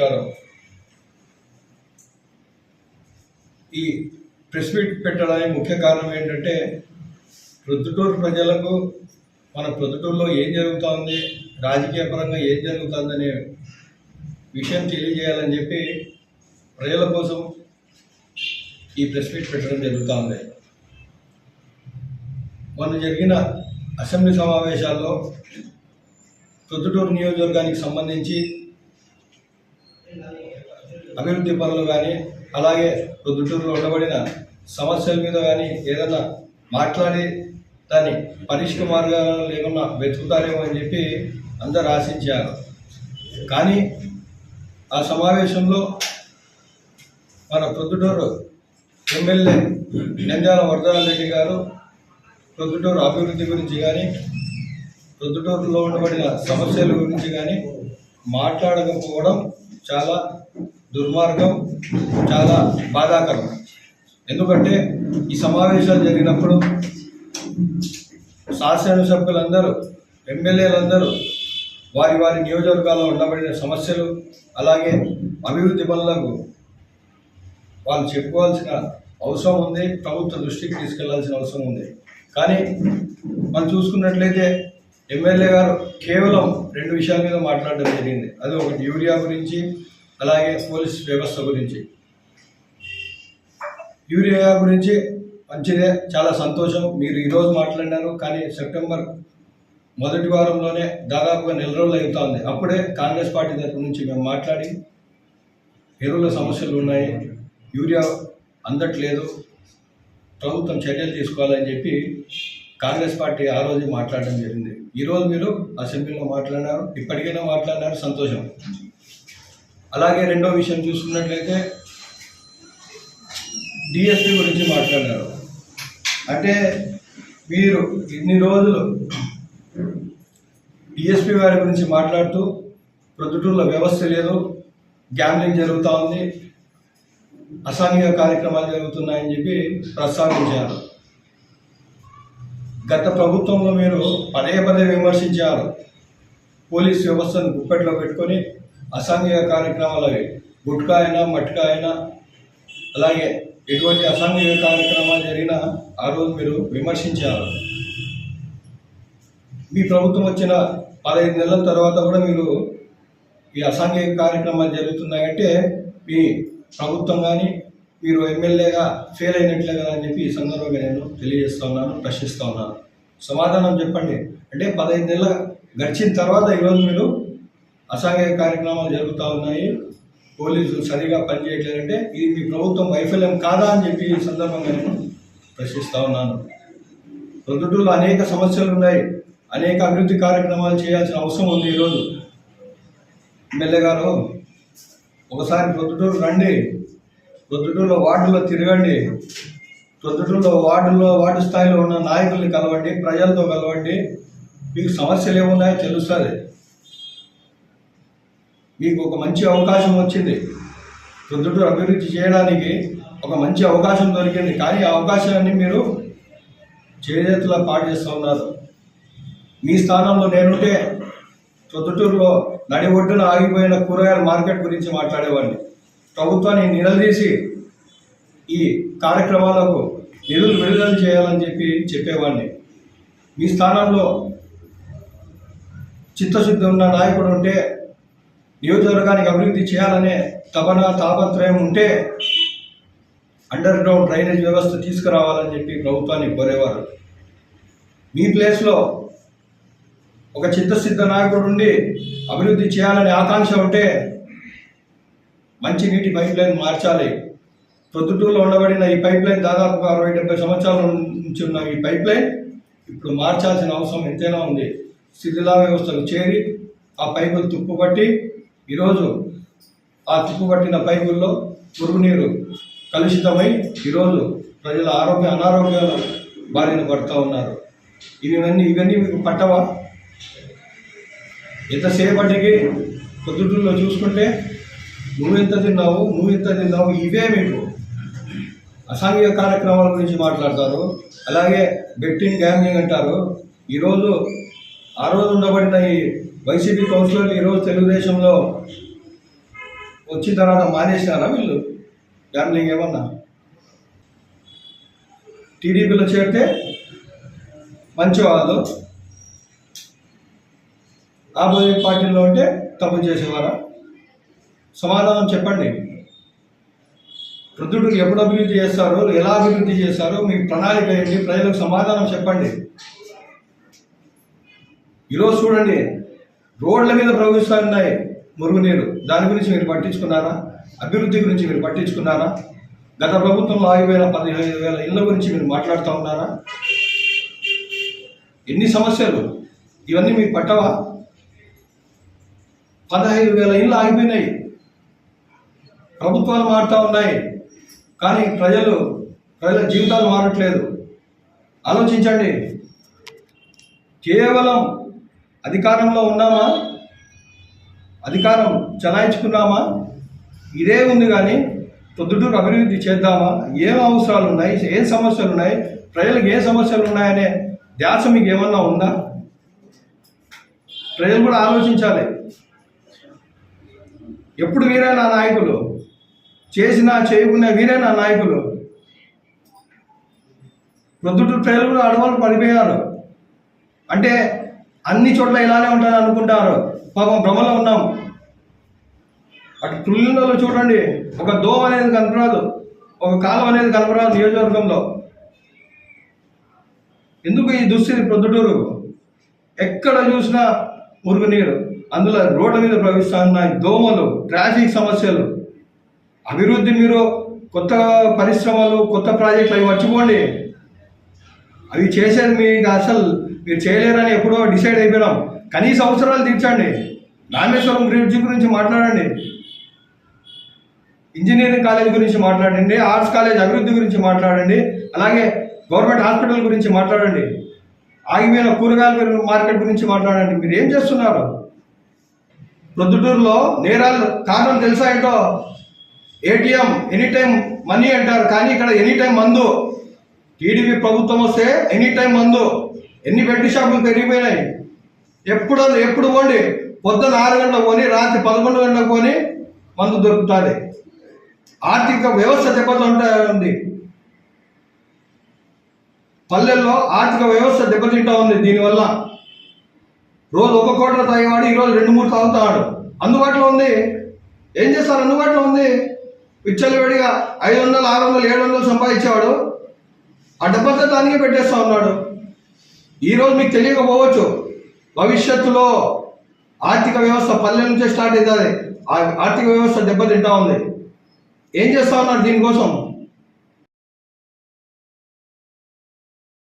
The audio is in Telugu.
నమస్కారం. ఈ ప్రెస్ మీట్ పెట్టడానికి ముఖ్య కారణం ఏంటంటే ప్రొద్దుటూరు ప్రజలకు మన ప్రొద్దుటూరులో ఏం జరుగుతోంది రాజకీయ పరంగా ఏం జరుగుతుందనే విషయం తెలియజేయాలని చెప్పి ప్రజల కోసం ఈ ప్రెస్ మీట్ పెట్టడం జరుగుతోంది. మొన్న జరిగిన అసెంబ్లీ సమావేశాల్లో ప్రొద్దుటూరు నియోజకవర్గానికి సంబంధించి అభివృద్ధి పనులు కానీ అలాగే ప్రొద్దుటూరులో ఉండబడిన సమస్యల మీద కానీ ఏదైనా మాట్లాడి దాన్ని పరిష్క మార్గాలను లేకుండా వెతుకుతారేమో అని చెప్పి అందరు ఆశించారు. కానీ ఆ సమావేశంలో మన ప్రొద్దుటూరు ఎమ్మెల్యే నంద్యాల వరదరాజ రెడ్డి గారు ప్రొద్దుటూరు అభివృద్ధి గురించి కానీ ప్రొద్దుటూరులో ఉండబడిన సమస్యల గురించి కానీ మాట్లాడకపోవడం చాలా దుర్మార్గం చాలా బాధాకరం. ఎందుకంటే ఈ సమావేశాలు జరిగినప్పుడు శాసనసభ్యులందరూ ఎమ్మెల్యేలందరూ వారి వారి నియోజకవర్గాల్లో ఉండబడిన సమస్యలు అలాగే అభివృద్ధి పనులకు వాళ్ళు చెప్పుకోవాల్సిన అవసరం ఉంది ప్రభుత్వ దృష్టికి తీసుకెళ్ళాల్సిన అవసరం ఉంది. కానీ మనం చూసుకున్నట్లయితే ఎమ్మెల్యే గారు కేవలం రెండు విషయాల మీద మాట్లాడడం జరిగింది. అది ఒకటి యూరియా గురించి అలాగే పోలీస్ వ్యవస్థ గురించి. యూరియా గురించి మంచిదే చాలా సంతోషం. మీరు ఈరోజు మాట్లాడినారు కానీ సెప్టెంబర్ మొదటి వారంలోనే దాదాపుగా నెల రోజులు అవుతుంది అప్పుడే కాంగ్రెస్ పార్టీ తరఫు నుంచి మేము మాట్లాడి ఎరువుల సమస్యలు ఉన్నాయి యూరియా అందట్లేదు ప్రభుత్వం చర్యలు తీసుకోవాలని చెప్పి కాంగ్రెస్ పార్టీ ఆ రోజు మాట్లాడడం జరిగింది. ఈరోజు మీరు అసెంబ్లీలో మాట్లాడినారు ఇప్పటికైనా మాట్లాడినారు సంతోషం. అలాగే రెండో విషయం చూసుకున్నట్లయితే డిఎస్పి గురించి మాట్లాడారు. అంటే మీరు ఇన్ని రోజులు డిఎస్పి వారి గురించి మాట్లాడుతూ ప్రొద్దుటూరులో వ్యవస్థ లేదు గ్యాంబ్లింగ్ జరుగుతూ ఉంది అసాంఘిక కార్యక్రమాలు జరుగుతున్నాయని చెప్పి ప్రస్తావించారు. గత ప్రభుత్వంలో మీరు పదే పదే విమర్శించారు. పోలీస్ వ్యవస్థను గుప్పెట్లో పెట్టుకొని అసాంఘిక కార్యక్రమాలు అవి గుట్కా అయినా మట్కా అయినా అలాగే ఎటువంటి అసాంఘిక కార్యక్రమాలు జరిగినా ఆ రోజు మీరు విమర్శించారు. మీ ప్రభుత్వం వచ్చిన పదహైదు నెలల తర్వాత కూడా మీరు ఈ అసాంఘిక కార్యక్రమాలు జరుగుతున్నాయంటే మీ ప్రభుత్వం కానీ మీరు ఎమ్మెల్యేగా ఫెయిల్ అయినట్లే కదా అని చెప్పి ఈ సందర్భంగా నేను తెలియజేస్తా ఉన్నాను ప్రశ్నిస్తా ఉన్నాను. సమాధానం చెప్పండి. అంటే పదహైదు నెలల గడిచిన తర్వాత ఈరోజు మీరు అసాంఘిక కార్యక్రమాలు జరుగుతూ ఉన్నాయి. పోలీసులు సరిగా పనిచేయట్లేదంటే ఇది మీ ప్రభుత్వం వైఫల్యం కాదా అని చెప్పి ఈ సందర్భంగా నేను ప్రశ్నిస్తూ ఉన్నాను. ప్రొద్దుటూరులో అనేక సమస్యలు ఉన్నాయి. అనేక అభివృద్ధి కార్యక్రమాలు చేయాల్సిన అవసరం ఉంది ఈరోజు. ఎమ్మెల్యే గారు ఒకసారి ప్రొద్దుటూరు రండి. ప్రొద్దుటూరులో వార్డులో తిరగండి. ప్రొద్దుటూరులో వార్డులో వార్డు స్థాయిలో ఉన్న నాయకుల్ని కలవండి ప్రజలతో కలవండి. మీకు సమస్యలు ఏమున్నాయో తెలుస్తుంది. మీకు ఒక మంచి అవకాశం వచ్చింది. ప్రొద్దుటూరు అభివృద్ధి చేయడానికి ఒక మంచి అవకాశం దొరికింది. కానీ ఆ అవకాశాన్ని మీరు చేతులా పాటు చేస్తూ ఉన్నారు. మీ స్థానంలో నేనుంటే ప్రొద్దుటూరులో నడి ఒడ్డున ఆగిపోయిన కూరగాయల మార్కెట్ గురించి మాట్లాడేవాడిని. ప్రభుత్వాన్ని నిలదీసి ఈ కార్యక్రమాలకు నిధులు విడుదల చేయాలని చెప్పి చెప్పేవాడిని. మీ స్థానంలో చిత్తశుద్ధి ఉన్న నాయకుడు ఉంటే నియోజకవర్గానికి అభివృద్ధి చేయాలనే తపన తాపత్రయం ఉంటే అండర్ గ్రౌండ్ డ్రైనేజ్ వ్యవస్థ తీసుకురావాలని చెప్పి ప్రభుత్వాన్ని కోరేవారు. మీ ప్లేస్లో ఒక చిత్తసిద్ధ నాయకుడు ఉండి అభివృద్ధి చేయాలనే ఆకాంక్ష ఉంటే మంచి నీటి పైప్ లైన్ మార్చాలి. ప్రొద్దుటూరులో ఉండబడిన ఈ పైప్ లైన్ దాదాపు అరవై డెబ్బై సంవత్సరాల నుంచి ఉన్న ఈ పైప్ లైన్ ఇప్పుడు మార్చాల్సిన అవసరం ఎంతైనా ఉంది. శిథిలా వ్యవస్థలు చేరి ఆ పైపులు తుప్పుపట్టి ఈరోజు ఆ తుప్పుపట్టిన పైపుల్లో మురుగునీరు కలుషితమై ఈరోజు ప్రజల ఆరోగ్య అనారోగ్యాల బారిన పడుతూ ఉన్నారు. ఇవన్నీ ఇవన్నీ మీకు పట్టవా? ఎంతసేపటికి పొద్దుటూరులో చూసుకుంటే నువ్వెంత తిన్నావు నువ్వు ఎంత తిన్నావు ఇవే మీకు అసాంఘిక కార్యక్రమాల గురించి మాట్లాడతారు. అలాగే బెట్టింగ్ గ్యామ్లింగ్ అంటారు. ఈరోజు ఆ రోజు ఉండబడిన ఈ వైసీపీ కౌన్సిలర్లు ఈరోజు తెలుగుదేశంలో వచ్చిన తర్వాత మానేసినారా వీళ్ళు? గ్యాంబ్లింగ్ ఏమన్నా? టీడీపీలో చేరితే మంచి వాళ్ళు. ఆపోజిట్ పార్టీలో ఉంటే తప్పు చేసేవారా? సమాధానం చెప్పండి. వృద్ధుడు ఎప్పుడు అభివృద్ధి చేస్తారో ఎలా అభివృద్ధి చేస్తారో మీ ప్రణాళిక ఏంటి? ప్రజలకు సమాధానం చెప్పండి. ఈరోజు చూడండి రోడ్ల మీద ప్రవహిస్తున్నాయి మురుగునీరు దాని గురించి మీరు పట్టించుకున్నారా? అభివృద్ధి గురించి మీరు పట్టించుకున్నారా? గత ప్రభుత్వంలో ఆగిపోయిన పదిహేను వేల ఇళ్ళ గురించి మీరు మాట్లాడుతూ ఉన్నారా? ఎన్ని సమస్యలు? ఇవన్నీ మీకు పట్టవా? పదహైదు వేల ఇళ్ళు ఆగిపోయినాయి. ప్రభుత్వాలు మారుతూ ఉన్నాయి. కానీ ప్రజలు ప్రజల జీవితాలు మారట్లేదు. ఆలోచించండి. కేవలం అధికారంలో ఉన్నామా? అధికారం చలాయించుకున్నామా? ఇదే ఉంది కానీ పొద్దుటూరు అభివృద్ధి చేద్దామా? ఏం అవసరాలు ఉన్నాయి ఏం సమస్యలు ఉన్నాయి ప్రజలకు ఏ సమస్యలు ఉన్నాయనే ధ్యాస మీకు ఏమన్నా ఉందా? ప్రజలు కూడా ఆలోచించాలి. ఎప్పుడు వీరే నా నాయకులు చేసినా చేయకున్నా వీరే నా నాయకులు. ప్రొద్దుటూరు ప్రజలు కూడా అడవులు పడిపోయారు. అంటే అన్ని చోట్ల ఇలానే ఉంటారు అనుకుంటారు. పాపం భ్రమలో ఉన్నాం. అటు తుల్లిలో చూడండి ఒక దోమ అనేది కనపరాదు ఒక కాలం అనేది కనపరాదు నియోజకవర్గంలో. ఎందుకు ఈ దుస్థితి ప్రొద్దుటూరు? ఎక్కడ చూసినా మురుగునీరు అందులో రోడ్ల మీద ప్రవహిస్తున్నాయి దోమలు ట్రాఫిక్ సమస్యలు. అభివృద్ధి మీరు కొత్త పరిశ్రమలు కొత్త ప్రాజెక్టులు అవి మర్చిపోండి. అవి చేసేది మీకు అసలు మీరు చేయలేరని ఎప్పుడో డిసైడ్ అయిపోయినాం. కనీస అవసరాలు తీర్చండి. రామేశ్వరం బ్రిడ్జ్ గురించి మాట్లాడండి. ఇంజనీరింగ్ కాలేజ్ గురించి మాట్లాడండి ఆర్ట్స్ కాలేజ్ అభివృద్ధి గురించి మాట్లాడండి అలాగే గవర్నమెంట్ హాస్పిటల్ గురించి మాట్లాడండి ఆగిపోయిన కూరగాయల మార్కెట్ గురించి మాట్లాడండి. మీరు ఏం చేస్తున్నారు? ప్రొద్దుటూరులో నేరాలు కారణం తెలుసా ఏంటో? ఏటీఎం ఎనీ టైం మనీ అంటారు కానీ ఇక్కడ ఎనీ టైం మందు టీడీపీ ప్రభుత్వం వస్తే ఎనీ టైం మందు. ఎన్ని బెడ్ షాపులు పెరిగిపోయినాయి. ఎప్పుడు ఎప్పుడు పోండి. పొద్దున్న ఆరు గంటలకు పోని రాత్రి పదకొండు గంటలకు పోని మందు దొరుకుతుంది. ఆర్థిక వ్యవస్థ దెబ్బతింటా ఉంది. పల్లెల్లో ఆర్థిక వ్యవస్థ దెబ్బతింటా ఉంది దీనివల్ల. రోజు ఒక కోట్ల తాగేవాడు ఈరోజు రెండు మూడు తాగుతాడు. అందుబాటులో ఉంది. ఏం చేస్తారు? అందుబాటులో ఉంది. విచ్చలవిడిగా ఐదు వందలు ఆరు వందలు ఏడు వందలు సంపాదించేవాడు ఆ దానికి దానికే పెట్టేస్తా ఉన్నాడు. ఈరోజు మీకు తెలియకపోవచ్చు భవిష్యత్తులో ఆర్థిక వ్యవస్థ పల్లె నుంచే స్టార్ట్ అవుతుంది. ఆ ఆర్థిక వ్యవస్థ దెబ్బతింటా ఉంది. ఏం చేస్తా ఉన్నారు దీనికోసం?